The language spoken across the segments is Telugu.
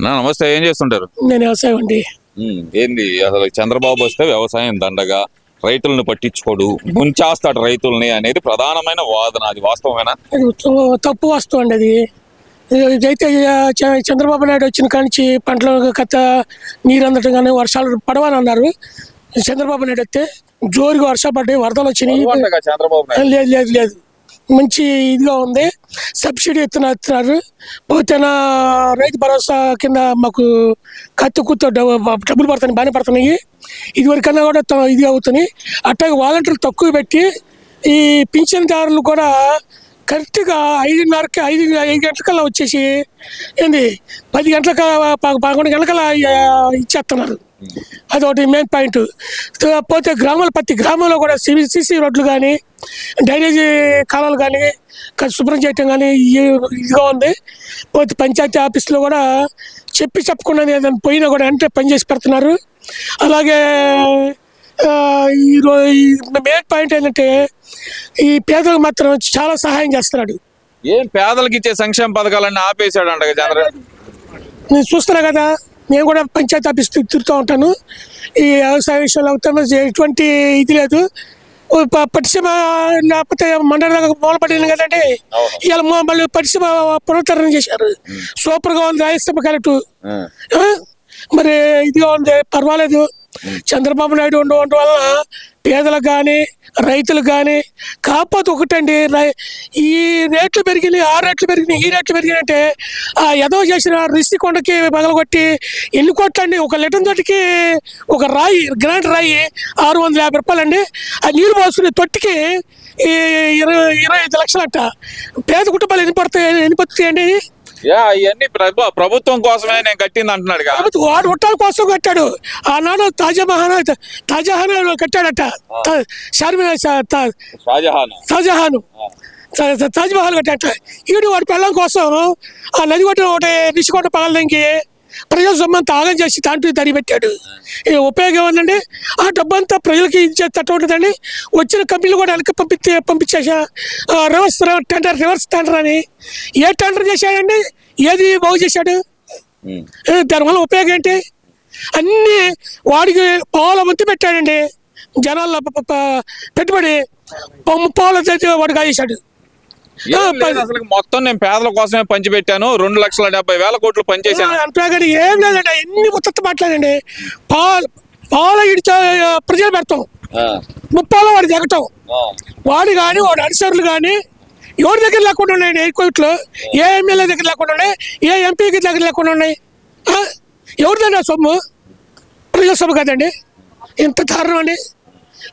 నా నమస్తే ఏం చేస్తుంటారు? నేను వ్యవసాయం అండి. ఏంది? అసలు చంద్రబాబు వస్తే వ్యవసాయం దండగా రైతులను పట్టించుకోడు ముంచేస్తాడు రైతుల్ని అనేది ప్రధానమైన వాదన అది వాస్తవమేనా? తప్పు వస్తువు అండి అది. చ- చంద్రబాబు నాయుడు వచ్చిన కానించి పంటలు కథ నీరు అందటం కానీ వర్షాలు పడవని అన్నారు. చంద్రబాబు నాయుడు వస్తే జోరుగా వర్షాలు పడ్డాయి వరదలు వచ్చినాయి. లేదు లేదు లేదు. మంచి ఇదిగా ఉంది. సబ్సిడీ ఇస్తున్నా ఇస్తున్నారు పోతే రైతు భరోసా కింద మాకు కత్తి కుత్త డబ్బులు పడుతున్నాయి బాగానే పడుతున్నాయి. ఇదివరకన్నా కూడా త- ఇది అవుతుంది. అట్లాగే వాలంటీర్లు తక్కువ పెట్టి ఈ పింఛన్దారులు కూడా కరెక్ట్గా ఐదున్నరకి ఐదు ఐదు గంటలకల్లా వచ్చేసి ఏంది? పది గంటలకు పదకొండు గంటలకల్లా ఇచ్చేస్తున్నారు. అదొకటి మెయిన్ పాయింట్ పోతే గ్రామాల ప్రతి గ్రామంలో కూడా సిసి సిసి రోడ్లు కానీ డ్రైనేజీ కాలాలు కానీ శుభ్రం చేయటం కానీ ఇదిగా ఉంది. పోతే పంచాయతీ ఆఫీస్లో కూడా చెప్పి చెప్పకుండా ఏదైనా పోయినా కూడా అంటే పనిచేసి పెడుతున్నారు. అలాగే ఆ, ఈ రో ఈ మెయిన్ పాయింట్ ఏంటంటే ఈ పేదలకు మాత్రం చాలా సహాయం చేస్తున్నాడు. ఏం పేదలకు ఇచ్చే సంక్షేమ పథకాలన్నీ ఆపేశాడు అంట నేను చూస్తున్నా కదా నేను కూడా పంచాయతీ ఆఫీస్ తిరుగుతూ ఉంటాను. ఈ వ్యవసాయ విషయంలో అవుతాను. ఎటువంటి ఇది లేదు. ఓ ప- పట్టిసీమ లేకపోతే మండలి దాకా మూలపడింది కదండి. ఇవాళ మళ్ళీ పట్టిసీమ పునరుద్ధరణ చేశారు. సూపర్గా ఉంది. రాయలసీమ కరెక్ట్? మరి ఇదిగా ఉంది. పర్వాలేదు. చంద్రబాబు నాయుడు ఉండడం వల్ల పేదలకు కానీ రైతులకు కానీ కాకపోతే ఒకటండి రై- ఈ రేట్లు పెరిగినాయి ఆ రేట్లు పెరిగినాయి ఈ రేట్లు పెరిగినాయంటే ఆ ఎదో చేసిన రిసి కొండకి పగలగొట్టి ఎన్ని కోట్లండి? ఒక లిటర్ తోటికి ఒక రాయి గ్రాండ్ రాయి ఆరు వందల యాభై రూపాయలండి. ఆ నీరు పోసుకునే తొట్టికి ఈ ఇరవై ఇరవై ఐదు లక్షలంట. పేద కుటుంబాలు ఎన్ని పడతాయి ఎన్ని పడుతాయండి యా ఇవన్నీ ప్రభు ప్రభుత్వం కోసమే నేను కట్టింది అంటున్నాడు వాడు ఉండటాల కోసం కట్టాడు. ఆనాడు తాజా మహానా తాజాహాన్ కట్టాడట. తా- షార్మినార్ షా- తా- షాజహాన్. షాజహాన్. తా- తా- తాజ్ మహల్ కట్టాట ఈడు వాడి పిల్లల కోసం ఆ నది కొట్టిన ఒకటి నిష్కొండ పగలడానికి ప్రజల సొమ్మంతా ఆగం చేసి దాంట్లో తడి పెట్టాడు. ఈ ఉపయోగం ఏంటండి ఆ డబ్బంతా ప్రజలకి ఇచ్చేటట్టు ఉంటుందండి వచ్చిన కంపెనీలు కూడా వెనక్కి పంపించి పంపించేసా రివర్స్ టెండర్ రివర్స్ టెండర్ అని. ఏ టెండర్ చేశాడండి? ఏది బాగు చేశాడు. ఏ, దానివల్ల ఉపయోగం ఏంటి? అన్నీ వాడికి పావుల వంతు పెట్టాడండి. జనాల పెట్టుబడి. పావుల ఏం లేదు అసలు మొత్తం నేను పేదల కోసమే పంచిపెట్టాను. రెండు లక్షల డెబ్బై వేల కోట్లు పనిచేశాను. అంతే కానీ ఏం లేదండి ఎన్ని ముత్తత్త మాట్లాడండి పాలు పాల ఇడి ప్రజలు పెడతాం. ముప్పాల వాడి దిగటం ఆ. వాడు కానీ వాడి అనుసరులు కానీ ఎవరి దగ్గర లేకుండా ఉన్నాయండి ఎయిర్పోర్ట్లో ఏ ఎమ్మెల్యే దగ్గర లేకుండా ఉన్నాయి? ఏ ఎంపీకి దగ్గర లేకుండా ఉన్నాయి? ఎవరిదండి ఆ సొమ్ము? ప్రజల సొమ్ము కదండి. ఇంత దారుణం అండి.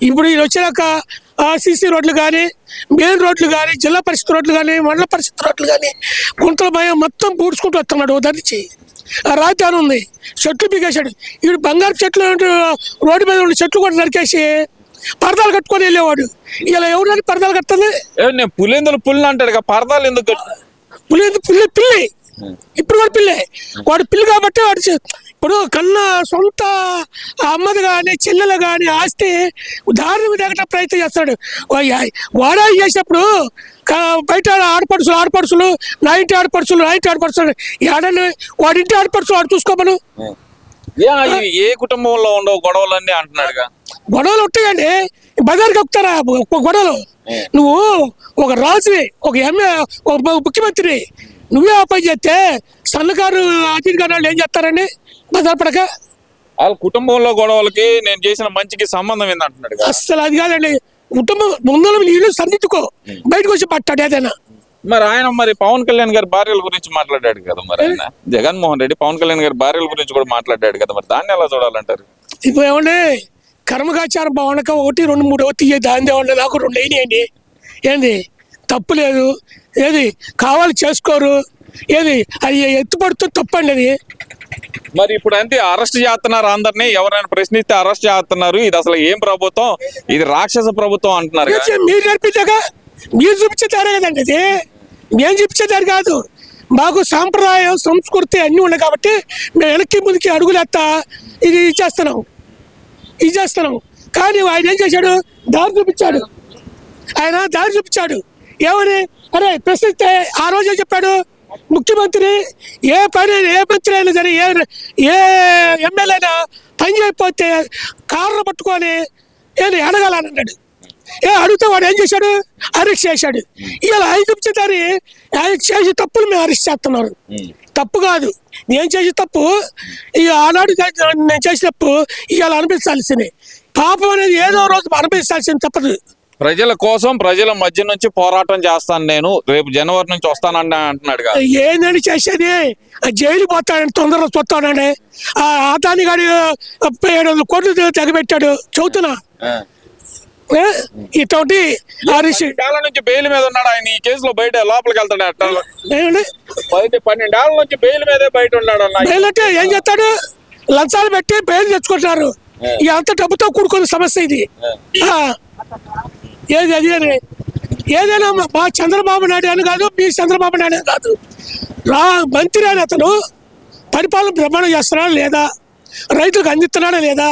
ఇప్పుడు ఇది వచ్చినాక సీసీ రోడ్లు కానీ మెయిన్ రోడ్లు కానీ జిల్లా పరిషత్ రోడ్లు కానీ మండల పరిషత్ రోడ్లు కానీ గుంటల భయం మొత్తం పూడ్చుకుంటూ వస్తున్నాడు ఆ రాజధాని ఉంది. చెట్లు పీకేశాడు ఇప్పుడు బంగారు చెట్లు రోడ్డు మీద ఉన్న చెట్లు కూడా నరికేసి పరదాలు కట్టుకొని వెళ్ళేవాడు. ఇలా ఎవరు పరదాలు ఏ, నేను పులిందులు పుల్లి అంటాడు పరదాలు ఎందుకు పులి పిల్లి. పిల్లి ఇప్పుడు కూడా పిల్లే. వాడు పిల్లి కాబట్టి వాడు ఇప్పుడు కన్నా సొంత అమ్మది కానీ చెల్లెలు కానీ ఆస్తి దారిని ఎగట ప్రయత్నం చేస్తాడు. వాడా చేసినప్పుడు బయట ఆడపడుచులు ఆడపడుచులు నా ఇంటి ఆడపడుచులు నా ఇంటి ఆడపడుచులు ఏడని వాడి ఇంటి ఆడపడుచులు వాడు చూసుకోమను ఏ, కుటుంబంలో ఉండవు గొడవలన్నీ అంటున్నాడుగా. గొడవలు ఉంటాయండి. బజార్కి ఎక్కుతారా? గొ- గొడవలు. నువ్వు ఒక రాజువి ఒక ఎమ్మె ఒక ముఖ్యమంత్రి. నువ్వే ఆ పని చేస్తే సన్నకారు గారు వాళ్ళు ఏం చేస్తారండి బజార్ పడక వాళ్ళ కుటుంబంలో గొడవలకి నేను చేసిన మంచికి సంబంధం ఏంది అంటున్నాడు అస్సలు అది కాదండి. కుటుంబం ముందు నీళ్ళు సరిదిద్దుకో. బయటకు వచ్చి పట్టాడు ఏదైనా. మరి ఆయన మరి పవన్ కళ్యాణ్ గారి భార్యల గురించి మాట్లాడాడు కదా మరి ఆయన. జగన్మోహన్ రెడ్డి పవన్ కళ్యాణ్ గారి భార్యల గురించి కూడా మాట్లాడాడు కదా మరి. దాన్ని ఎలా చూడాలంటారు? ఇప్పుడు ఏమండి? కర్మకాచారం బాగుండక ఒకటి రెండు మూడు తీయ దాని ఉండే నాకు రెండు అయినాయండి. ఏంది? తప్పు లేదు. ఏది? కావాలి చేసుకోరు. ఏది? అది ఎత్తుపడుతూ తప్పండి అది. మరి ఇప్పుడు అంతే అరెస్ట్ చేస్తున్నారు అందరినీ ఎవరైనా ప్రశ్నిస్తే అరెస్ట్ చేస్తున్నారు. ఇది అసలు ఏం ప్రభుత్వం? ఇది రాక్షస ప్రభుత్వం అంటున్నారు. మీరు- మీరు నేర్పించాక మీరు చూపించేదారే కదండి ఇది. మేము చూపించేదారు కాదు. మాకు సాంప్రదాయం సంస్కృతి అన్నీ ఉన్నాయి కాబట్టి మేము వెనక్కి ముందుకి అడుగులేస్తా ఇది చేస్తున్నాం. ఇది చేస్తున్నాం. కానీ ఆయన ఏం చేశాడు? దారి చూపించాడు. ఆయన దారి చూపించాడు. ఏమని అరే ప్రశ్నిస్తే ఆ రోజే చెప్పాడు? ముఖ్యమంత్రి ఏ పని ఏ మంత్రి అయినా సరే ఏ ఏ ఎమ్మెల్యే అయినా పని చేయకపోతే కారణం పట్టుకొని నేను అడగాలని అన్నాడు ఏ అడిగితే వాడు ఏం చేశాడు? అరెస్ట్ చేశాడు. ఇలా ఐదు నిమిషారి ఆయన చేసే తప్పులు మేము అరెస్ట్ చేస్తున్నారు. తప్పు కాదు. నేను చేసే తప్పు ఈ ఆనాడు నేను చేసే తప్పు ఇవాళ అనిపించాల్సిందే. పాపం అనేది ఏదో రోజు అనిపించాల్సింది తప్పదు. ప్రజల కోసం ప్రజల మధ్య నుంచి పోరాటం చేస్తాను నేను. రేపు జనవరి నుంచి వస్తానని అంటున్నాడు ఏందని చేసేది? జైలు పోతాడని తొందరగా చూస్తానండి ఆ ఆదాని గారి ఏడు వందల కోట్లు తెగబెట్టాడు. చదువుతున్నా? ఇటువంటి పన్నెండేళ్ళ నుంచి బెయిల్ మీద ఉన్నాడు ఆయన. ఈ కేసులో బయట లోపలికి వెళ్తాడు అట్ట. బయట పన్నెండేళ్ళ నుంచి బెయిల్ మీదే బయట ఉన్నాడు అన్న. బెయిల్ అంటే ఏం చేస్తాడు? లంచాలు పెట్టి బెయిల్ తెచ్చుకుంటారు ఇదంతా డబ్బుతో కూడుకున్న సమస్య ఇది. ఏది అది అని. ఏదైనా మా చంద్రబాబు నాయుడు అని కాదు మీ చంద్రబాబు నాయుడు అని కాదు. రా మంత్రి అని అతను పరిపాలన ప్రమాణం చేస్తున్నాడా లేదా? రైతులకు అందిస్తున్నాడా లేదా?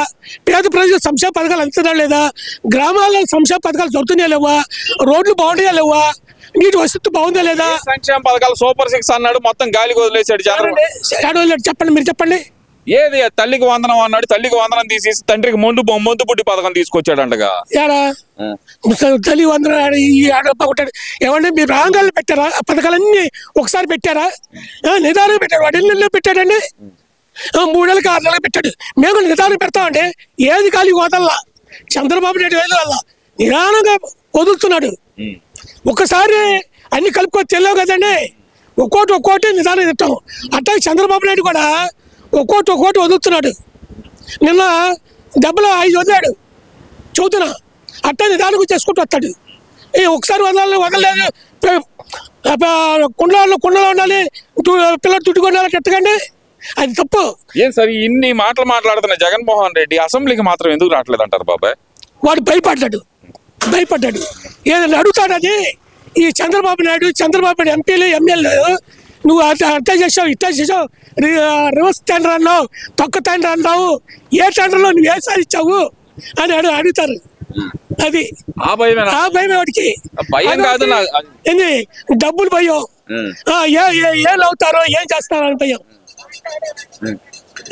పేద ప్రజలకు సంక్షేమ పథకాలు అందుతున్నాడా లేదా? గ్రామాల్లో సంక్షేమ పథకాలు దొరుకుతున్నాయా లేవా? రోడ్లు బాగున్నాయా లేవా? నీటి వసతి బాగుందా లేదా? సంక్షేమ పథకాలు సూపర్ సిక్స్ అన్నాడు మొత్తం గాలికి వదిలేశాడు చెప్పండి మీరు చెప్పండి. ఏది? తల్లికి వందనం అన్నాడు. తల్లికి వందనం తీసేసి తండ్రికి ముందు ముందు పుట్టి పథకం తీసుకొచ్చాడంటగా. తల్లి వందన ఈ ఆడ ఒకటి ఏమంటే మీరు రాంగాలు పెట్టారా? పథకాలన్నీ ఒకసారి పెట్టారా? నిదానం పెట్టారు వాడు నెలలు పెట్టాడండి? మూడేళ్ళకి ఆరు నెలలు పెట్టాడు. మేము నిదానం పెడతామండి. ఏది ఖాళీ వదల్లా. చంద్రబాబు నాయుడు ఏది వల్ల నిదానంగా వదులుతున్నాడు. ఒక్కసారి అన్ని కలుపుకొని తెలియవు కదండి. ఒక్కోటి ఒక్కోటి నిదానం తింటాం. అట్లా చంద్రబాబు నాయుడు కూడా ఒక్కోటి ఒక్కోటి వదులుతున్నాడు. నిన్న డబ్బులు ఐదు వదిలాడు చదువుతున్నా. అట్టే నిదానం చేసుకుంటూ వస్తాడు. ఏ ఒకసారి వదలాలి వదలలేదు. కుండలో కుండలో ఉండాలి. పిల్లలు తుట్టుకొండాలి ఎట్టకండి. అది తప్పు. ఏం సరే ఇన్ని మాటలు మాట్లాడుతున్న జగన్మోహన్ రెడ్డి అసెంబ్లీకి మాత్రం ఎందుకు రావట్లేదు అంటారు బాబాయ్? వాడు భయపడ్డాడు. భయపడ్డాడు. ఏదైనా అడుగుతాడని ఈ చంద్రబాబు నాయుడు చంద్రబాబు నాయుడు ఎంపీలు ఎమ్మెల్యేలు నువ్వు అట్లా చేసావు ఇట్లా చేసావు. రివర్స్ టెండర్ అన్నావు తొక్క టెండర్ అన్నావు. ఏ టెండర్లో నువ్వు ఏ సాధించావు అని అడు అడుగుతారు. అది. ఆ భయం వాడికి. భయం కాదు ఏంది? డబ్బులు భయం. ఏ ఏ ఏం అవుతారో ఏం చేస్తారో అని భయం.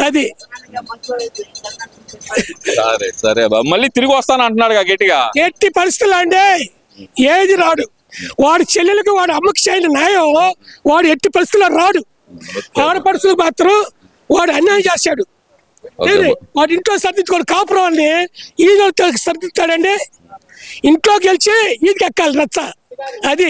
అది. సరే సరే మళ్ళీ తిరిగి వస్తాను అంటున్నాడు గట్టిగా. ఎట్టి పరిస్థితులు అండి ఏది రాడు. వాడి చెల్లెలకి వాడి అమ్మకి చేయని న్యాయం వాడు ఎట్టి పరిస్థితుల్లో రాడు. ఆడపడుచులకు మాత్రం వాడు అన్యాయం చేశాడు వాడి ఇంట్లో సర్దించుకోడు కాపురం అండి ఈయన సర్దిస్తాడండి ఇంట్లో గెలిచి ఈయనకి ఎక్కాలి రచ్చ. అది.